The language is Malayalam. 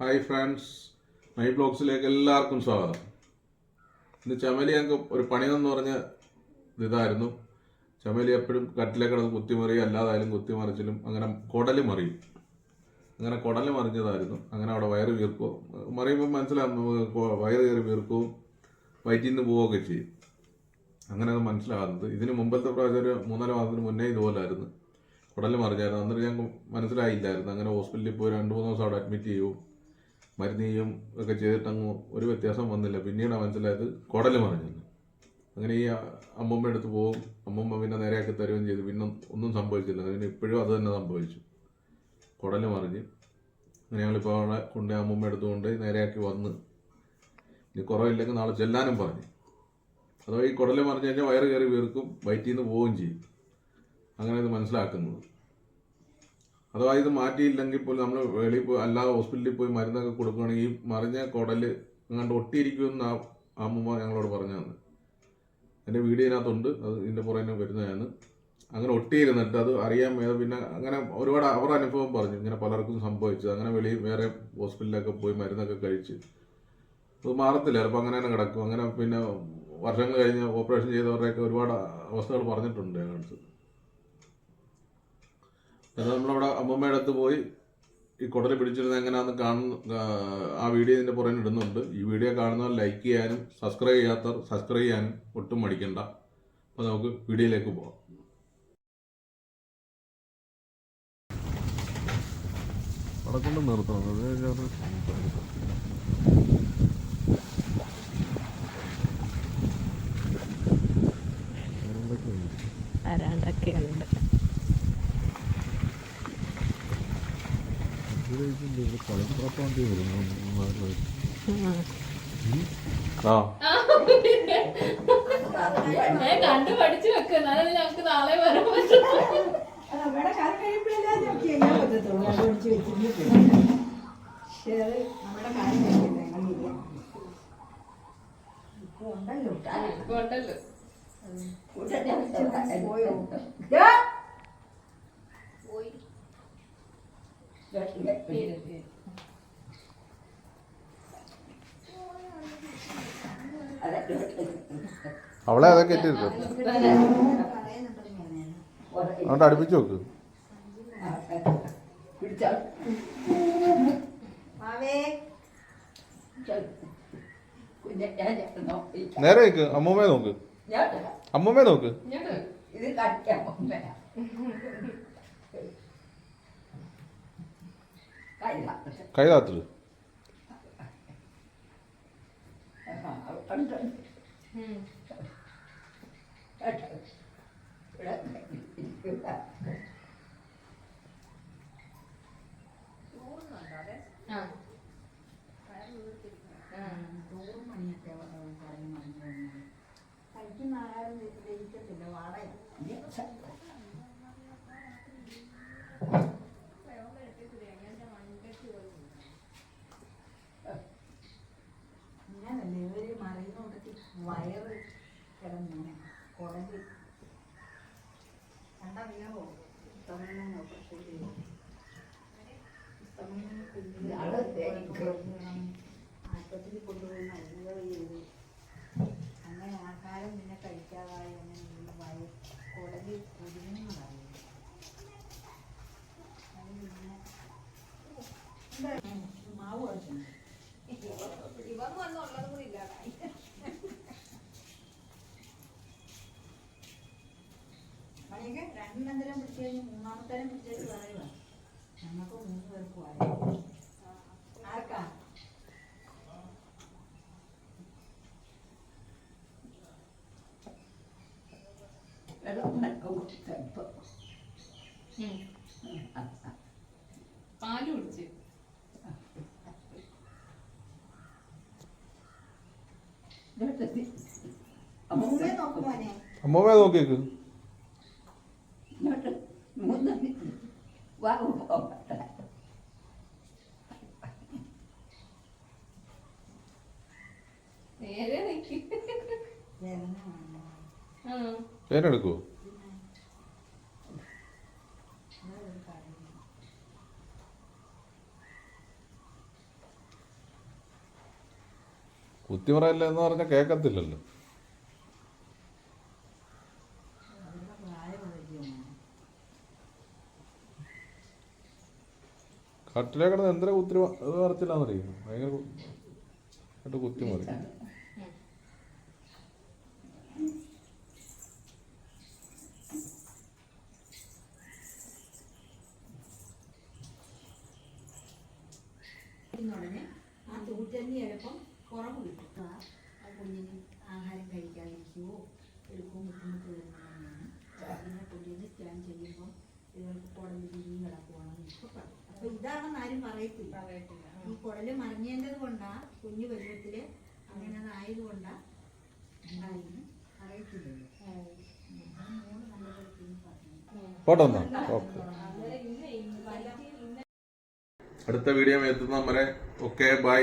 ഹായ് ഫ്രണ്ട്സ് മൈ ബ്ലോഗ്സിലേക്ക് എല്ലാവർക്കും സ്വാഗതം. ഇന്ന് ചമലി ഞങ്ങൾക്ക് ഒരു പണിയെന്ന് പറഞ്ഞ ഇതായിരുന്നു. ചമലി എപ്പോഴും കട്ടിലേക്ക് കിടന്ന് കുത്തിമറിയും അല്ലാതായാലും കുത്തിമറിച്ചിലും അങ്ങനെ കുടൽ മറിയും. അങ്ങനെ കുടൽ മറിഞ്ഞതായിരുന്നു. അങ്ങനെ അവിടെ വയറ് വീർക്കും. മറിയുമ്പോൾ മനസ്സിലാകും വയറ് കയറി വീർക്കുകയും വയറ്റിൽ നിന്ന് പോവുകയൊക്കെ ചെയ്യും. അങ്ങനെ അത് മനസ്സിലാകുന്നത്. ഇതിന് മുമ്പത്തെ പ്രാവശ്യം ഒരു മൂന്നര മാസത്തിന് മുന്നേ ഇതുപോലായിരുന്നു. കുടൽ മറിഞ്ഞായിരുന്നു. അന്നേരം ഞങ്ങൾക്ക് മനസ്സിലായില്ലായിരുന്നു. അങ്ങനെ ഹോസ്പിറ്റലിൽ പോയി രണ്ട് മൂന്ന് ദിവസം അവിടെ അഡ്മിറ്റ് ചെയ്യും മരുന്ന് ചെയ്യും ഒക്കെ ചെയ്തിട്ടങ്ങ് ഒരു വ്യത്യാസം വന്നില്ല. പിന്നീട് മനസ്സിലായത് കുടൽ മറിഞ്ഞെന്ന് അങ്ങനെ ഈ അമ്മമ്മ എടുത്ത് പോവും. അമ്മമ്മ പിന്നെ നേരെയാക്കി തരുകയും ചെയ്തു. പിന്നെ ഒന്നും സംഭവിച്ചില്ല. അതിന് ഇപ്പോഴും അത് തന്നെ സംഭവിച്ചു. കുടൽ മറിഞ്ഞ്. അങ്ങനെ ഞങ്ങളിപ്പോൾ അവിടെ കൊണ്ട് അമ്മമ്മ എടുത്തുകൊണ്ട് നേരെയാക്കി വന്ന്. ഇനി കുറവില്ലെങ്കിൽ നാളെ ചെല്ലാനും പറഞ്ഞു. അഥവാ ഈ കുടൽ മറിഞ്ഞ് കഴിഞ്ഞാൽ വയറ് കയറി വീർക്കും വയറ്റിൽ നിന്ന് പോവുകയും ചെയ്യും. അങ്ങനെ ഇത് മനസ്സിലാക്കുന്നത്. അഥവാ ഇത് മാറ്റിയില്ലെങ്കിൽ പോലും നമ്മൾ വെളിയിൽ പോയി അല്ലാതെ ഹോസ്പിറ്റലിൽ പോയി മരുന്നൊക്കെ കൊടുക്കുകയാണെങ്കിൽ ഈ മറിഞ്ഞ കുടൽ അങ്ങോട്ട് ഒട്ടിയിരിക്കുമെന്ന് ആ അമ്മൂമ്മ ഞങ്ങളോട് പറഞ്ഞു തന്നെ എന്റെ ഇതിനകത്തുണ്ട്. അത് ഇതിന്റെ പുറകെ വരുന്നതാണ്. അങ്ങനെ ഒട്ടിയിരുന്നിട്ട് അത് അറിയാൻ വേറെ പിന്നെ അങ്ങനെ ഒരുപാട് അവരുടെ അനുഭവം പറഞ്ഞു. ഇങ്ങനെ പലർക്കും സംഭവിച്ചു. അങ്ങനെ വെളിയിൽ വേറെ ഹോസ്പിറ്റലിലൊക്കെ പോയി മരുന്നൊക്കെ കഴിച്ച്. അത് മാറത്തില്ല. ചിലപ്പോൾ അങ്ങനെ തന്നെ കിടക്കും. അങ്ങനെ പിന്നെ വർഷങ്ങൾ കഴിഞ്ഞ് ഓപ്പറേഷൻ ചെയ്തവരുടെയൊക്കെ ഒരുപാട് അവസ്ഥകൾ പറഞ്ഞിട്ടുണ്ട് ഞങ്ങളുടെ എന്നാൽ നമ്മളവിടെ അമ്മമ്മയുടെ അടുത്ത് പോയി ഈ കുടൽ പിടിച്ചിരുന്ന എങ്ങനെയാണെന്ന് കാണുന്ന ആ വീഡിയോ ഇതിന്റെ പുറകെ ഇടുന്നുണ്ട്. ഈ വീഡിയോ കാണുന്നവർ ലൈക്ക് ചെയ്യാനും സബ്സ്ക്രൈബ് ചെയ്യാത്തവർ സബ്സ്ക്രൈബ് ചെയ്യാനും ഒട്ടും മടിക്കണ്ട. അപ്പോൾ നമുക്ക് വീഡിയോയിലേക്ക് പോകാം അവിടെ കൊണ്ട് നിർത്തണം വരാണ്ടൊക്കെയുണ്ട് ആ കണ്ടു പഠിച്ചു വെക്കും എന്നാലും ഞങ്ങൾക്ക് നാളെ വരാൻ പറ്റും നമ്മുടെ കാലം അവളെ അതൊക്കെ ഇട്ടിരുന്നു അതുകൊണ്ട് അടുപ്പിച്ചു നോക്ക്. നേരെ നോക്ക് അമ്മൂമ്മയെ നോക്ക്. അമ്മൂമ്മയെ നോക്ക്. ഇത് ഇത് കടിക്കാം കൈ താത്തിൽ ഉം. ആ കിടന്നിങ്ങനെ. കുടൽ കണ്ടറിയാവോ തമിഴ്നാട് ഓപ്പറേഷൻ ചെയ്തു. ആശുപത്രിയിൽ കൊണ്ടുപോയി മരുന്നുകൾ ചെയ്തു അങ്ങനെ ആഹാരം പിന്നെ കഴിക്കാതായി അങ്ങനെ ഈ വയ കുടൽ കുരുങ്ങുന്നതായി അത് പിന്നെ മാവ് കഴിച്ചു? ഇവൻ വന്നുള്ളത് കൂടി ഇല്ലാതായി. മണിയൊക്കെ രണ്ടെണ്ണം പിടിച്ചു കഴിഞ്ഞ് മൂന്നാമത്തേനും പിടിച്ചു പറയുക നമുക്ക് മൂന്ന് പേർക്ക് ആർക്കാ. പാൽ കുടിച്ച്. നോക്കും മോനെ അമ്മൂമ്മയെ നോക്കിയേക്ക് നേരെ നിക്ക് വേദന ആ പേരെടുക്കുവോ കുത്തിമറയില്ല എന്ന് പറഞ്ഞാൽ കേൾക്കത്തില്ലല്ലോ കട്ടിലേക്കിടന്ന് എന്തിനാ കുത്തി അത് ഭയങ്കര കുത്തി ആയിട്ട് ഉടനെ ആ തൂറ്റലിന് ചിലപ്പം കുറവ് കിട്ടും. ആ കുഞ്ഞിന് ആഹാരം കഴിക്കാതിരിക്കുവോ എടുക്കുമോ ബുദ്ധിമുട്ട് വരുന്നതാണ് പിന്നെ കുഞ്ഞിന് സ്കാൻ ചെയ്യുമ്പോൾ ഇവർക്ക് കുടൽ തിരിഞ്ഞ് കിടക്കുവാണെന്ന് ഇപ്പൊ പറയും. അപ്പൊ ഇതാണെന്ന് ആരും പറയത്തില്ല. ഈ കുടൽ മറിഞ്ഞേണ്ടത് കൊണ്ടാ കുഞ്ഞു വരുവത്തിൽ അങ്ങനെ ആയത് കൊണ്ടാ ഉണ്ടായിരുന്നു അറിയത്തില്ലല്ലോ പറഞ്ഞു പോട്ടെ ഓക്കെ. അടുത്ത വീഡിയോ എത്തുന്ന വരെ ഓക്കെ ബൈ